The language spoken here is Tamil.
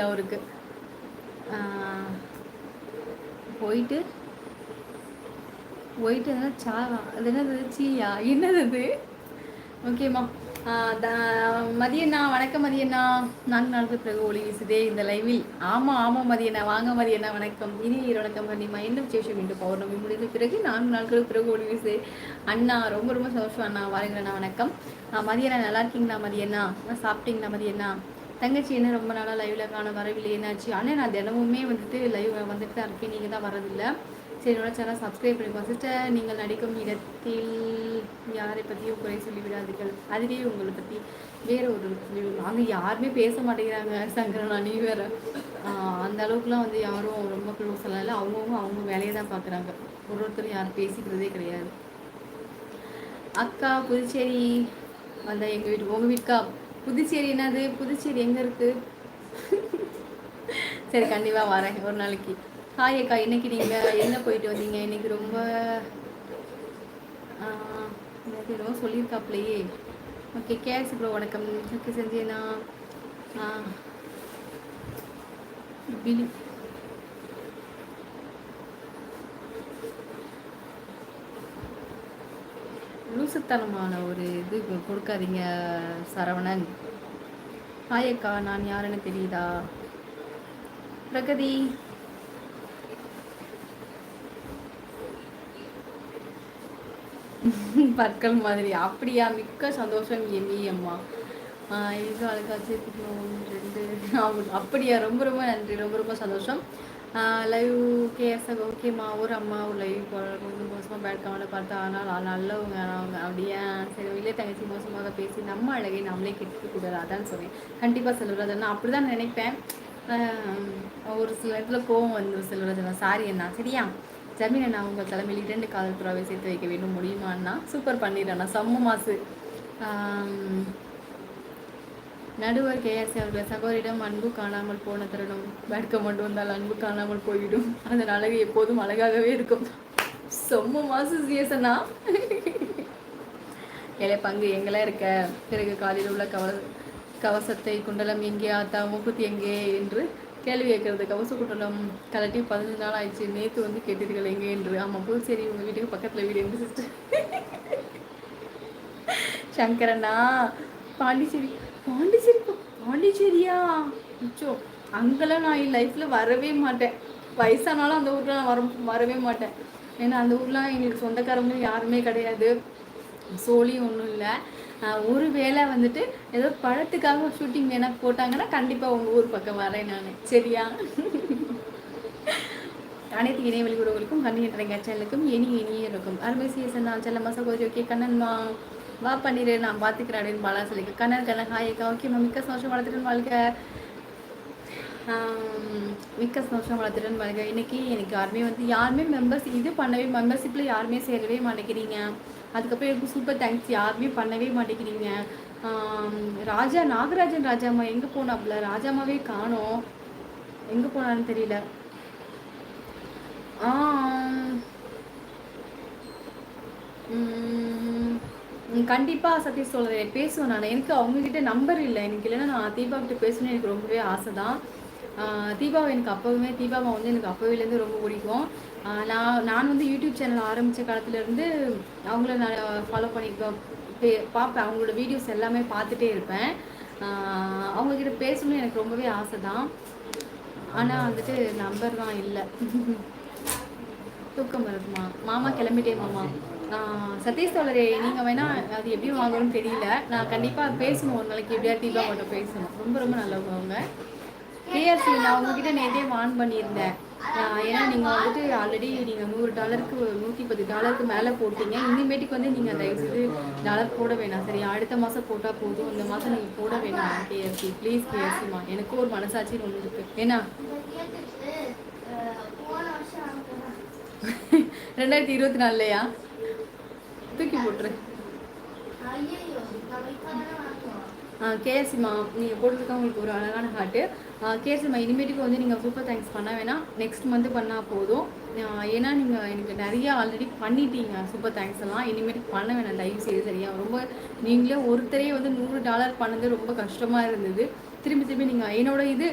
முடியல அவருக்கு போயிட்டு போயிட்டு சா அது என்னது சீயா? என்னது அது? ஓகேம்மா. மதியண்ணா வணக்கம் மதியண்ணா. நான்கு நாளுக்கு பிறகு ஒளி வீசுதே இந்த லைவில். ஆமாம் ஆமாம் மதியண்ணா. வாங்க மதியண்ணா வணக்கம். இனி வணக்கம் பண்ணிமா என்ன விசேஷம் இன்று பௌர்ணமி முடிந்த பிறகு நான்கு நாட்களுக்கு பிறகு ஒளி வீசுதே அண்ணா ரொம்ப ரொம்ப சந்தோஷம் அண்ணா. வாருங்கண்ணா வணக்கம். மதியண்ணா நல்லா இருக்கீங்களா மதியண்ணா? சாப்பிட்டீங்களா மதியண்ணா? தங்கச்சி என்ன ரொம்ப நாளாக லைவில் காண வரவில்லை. என்னாச்சு? ஆனால் நான் தினமுமே வந்துட்டு லைவ் வந்துட்டு தான் இருக்கேன். நீங்கள் தான் வரதில்லை. சரி என்னோட சேனல் சப்ஸ்கிரைப் பண்ணிக்கோ சிஸ்டர் நீங்கள் நடிக்கும் இடத்தில் யாரை பற்றியும் குறை சொல்லி விடாதீர்கள் அதுவே உங்களை பற்றி வேற ஒரு அங்கே யாருமே பேச மாட்டேங்கிறாங்க சங்கரனா நீ வேற. அந்த அளவுக்குலாம் வந்து யாரும் ரொம்ப க்ளோஸ் இல்லை. அவங்கவுங்க அவங்க வேலையை தான் பார்க்குறாங்க ஒரு ஒருத்தரும் யாரும் பேசிக்கிறதே கிடையாது. அக்கா புதுச்சேரி வந்த எங்கள் வீட்டு உங்கள் வீட்டுக்கா? புதுச்சேரி என்னது? புதுச்சேரி எங்கே இருக்குது சரி கண்டிப்பாக வரேன். ஒரு நாளைக்கு. ஹாய் அக்கா இன்னைக்கு நீங்கள் என்ன போயிட்டு வந்தீங்க? இன்னைக்கு ரொம்ப எனக்கு ரொம்ப சொல்லியிருக்காப்லையே. ஓகே கேஸ் ப்ரோ வணக்கம். ஓகே செஞ்சேனா பிலி லூசுத்தனமான ஒரு இது கொடுக்காதீங்க சரவணன். ஆயக்கா நான் யாருன்னு தெரியுதா? பிரகதி. பற்கள் மாதிரி அப்படியா? மிக்க சந்தோஷம் எமி அம்மா. இது அழகாச்சு ரெண்டு. அப்படியா ரொம்ப ரொம்ப நன்றி ரொம்ப ரொம்ப சந்தோஷம். லைவ் கேஎஸ் ஓகேம்மா ஒரு அம்மா ஒரு லைவ் ரொம்ப மோசமாக பேட் கவலை பார்த்தா ஆனால் நல்லவங்க அவங்க அப்படியே? சரி இல்லை தங்கச்சி மோசமாக பேசி நம்ம அழகை நம்மளே கெட்டுக்கூடாது அதான் சொன்னேன். கண்டிப்பாக செல்வராஜன் நான் அப்படி தான் நினைப்பேன் ஒரு சில இடத்துல கோவம் வந்து செல்வராஜன் சாரி என்ன சரியா? ஜமீன் அண்ணா உங்கள் தலைமையில் இரண்டு காதல் புறாவை சேர்த்து வைக்க வேண்டும் முடியுமாண்ணா சூப்பர் பண்ணிடுறேண்ணா செம்ம மாசு. நடுவர் கேஎஸ்சி அவர்கள் சகோதரிடம் அன்பு காணாமல் போன தருணம். வேட்க மட்டும் வந்தால் அன்பு காணாமல் போய்விடும். அதன் அழகு எப்போதும் அழகாகவே இருக்கும். செம்ம மாசு சீசனா? ஏழை பங்கு எங்கெல்லாம் இருக்க? பிறகு காலையில் உள்ள கவ கவசத்தை குண்டலம் எங்கே ஆத்தா மூக்குத்தி எங்கே என்று கேள்வி கேட்கறது. கவச குண்டலம் கலட்டி பதினஞ்சு நாள் ஆயிடுச்சு. நேற்று வந்து கேட்டீர்கள் எங்கே என்று. ஆமாம் சரி உங்கள் வீட்டுக்கு பக்கத்தில் வீடு எங்கே சிஸ்டர் சங்கரண்ணா பாண்டிச்சேரி. பாண்டிச்சேரி பாண்டிச்சேரியா? மிச்சோ அங்கெல்லாம் நான் என் லைஃப்பில் வரவே மாட்டேன். வயசானாலும் அந்த ஊரில் நான் வர வரவே மாட்டேன். ஏன்னா அந்த ஊர்லாம் எங்களுக்கு சொந்தக்காரங்க யாருமே கிடையாது. சோழியும் ஒன்றும் இல்லை. ஒரு வேளை வந்துட்டு ஏதோ படத்துக்காக ஷூட்டிங் வேணா போட்டாங்கன்னா கண்டிப்பாக உங்கள் ஊர் பக்கம் வரேன் நான். சரியா? அனைத்து இணையவெளி உறவுகளுக்கும் கண்ணி என்ற சேனலுக்கும் இனி இனியும் இருக்கும் அருமை சீசன் நான் செல்லம்மா சகோதரி ஓகே கண்ணன்மா வா பண்ணிடு நான் பார்த்துக்கிறேன் அப்படின்னு பாலா சொல்லி கண்ணன் கண்ணன் ஹாய்க்கா ஓகே மிக்க சந்தோஷம் வளர்த்துட்டு வாழ்க்கை மிக்க சந்தோஷம் வளர்த்துட்டு வாழ்க்கை இன்னைக்கு எனக்கு யாருமே வந்து யாருமே மெம்பர்ஸ் இது பண்ணவே மெம்பர்ஷிப்பில் யாருமே சேரவே மாட்டேங்கிறீங்க. அதுக்கப்புறம் எனக்கு சூப்பர் தேங்க்ஸ் யாருமே பண்ணவே மாட்டேங்கிறீங்க. ராஜா நாகராஜன் ராஜாமா எங்கே போனாப்புல? ராஜாமாவே காணோம். எங்கே போனான்னு தெரியல. கண்டிப்பாக சதீஷ் சொல்கிறத பேசுவேன் நான். எனக்கு அவங்கக்கிட்ட நம்பர் இல்லை. எனக்கு இல்லைன்னா நான் தீபா கிட்ட பேசணும்னு எனக்கு ரொம்பவே ஆசை தான் தீபாவை எனக்கு அப்போவுமே தீபாவை வந்து எனக்கு அப்போவிலேருந்து ரொம்ப பிடிக்கும். நான் நான் வந்து யூடியூப் சேனல் ஆரம்பித்த காலத்துலேருந்து அவங்கள நான் ஃபாலோ பண்ணி பார்ப்பேன். அவங்களோட வீடியோஸ் எல்லாமே பார்த்துட்டே இருப்பேன். அவங்கக்கிட்ட பேசணும்னு எனக்கு ரொம்பவே ஆசை தான் ஆனால் வந்துட்டு நம்பர் தான் இல்லை. தூக்கம் வருதுமா? மாமா கிளம்பிட்டே மாமா. சதீஷ் தோழரே நீங்கள் வேணால் அது எப்படி வாங்கணும்னு தெரியல. நான் கண்டிப்பாக பேசணும் ஒரு நாளைக்கு எப்படியா தீபா மட்டும் பேசணும். ரொம்ப ரொம்ப நல்லவங்க. அவங்க கேஎஃப்சி நான் உங்ககிட்ட நேரே வான் பண்ணியிருந்தேன். ஏன்னா நீங்கள் வந்துட்டு ஆல்ரெடி நீங்கள் நூறு டாலருக்கு நூற்றி பத்து டாலருக்கு மேலே போட்டீங்க. இனிமேட்டுக்கு வந்து நீங்கள் தயவுசெய்து டாலர் போட வேணாம். சரி அடுத்த மாதம் போட்டால் போதும். இந்த மாதம் நீங்கள் போட வேணாம் கேஎஃப்சி ப்ளீஸ் கேஎஃப்சிமா எனக்கு ஒரு மனசாட்சின்னு ஒன்று இருக்குது ஏன்னா ரெண்டாயிரத்தி இருபத்தி நாலுலையா? தூக்கி போட்டுரு. கேஎஸ்சிமா நீங்கள் போட்டிருக்க உங்களுக்கு ஒரு அழகான ஹார்ட்டு கேஎஸ்சிமா இனிமேட்டுக்கு வந்து நீங்கள் சூப்பர் தேங்க்ஸ் பண்ண வேணாம். நெக்ஸ்ட் மந்த் பண்ணால் போதும். ஏன்னா நீங்கள் எனக்கு நிறைய ஆல்ரெடி பண்ணிட்டீங்க சூப்பர் தேங்க்ஸ் எல்லாம். இனிமேட்டுக்கு பண்ண வேணாம் தயவு செய்து சரியா. ரொம்ப நீங்களே ஒருத்தரே வந்து நூறு டாலர் பண்ணது ரொம்ப கஷ்டமாக இருந்தது. திரும்பி திரும்பி நீங்கள் என்னோட இது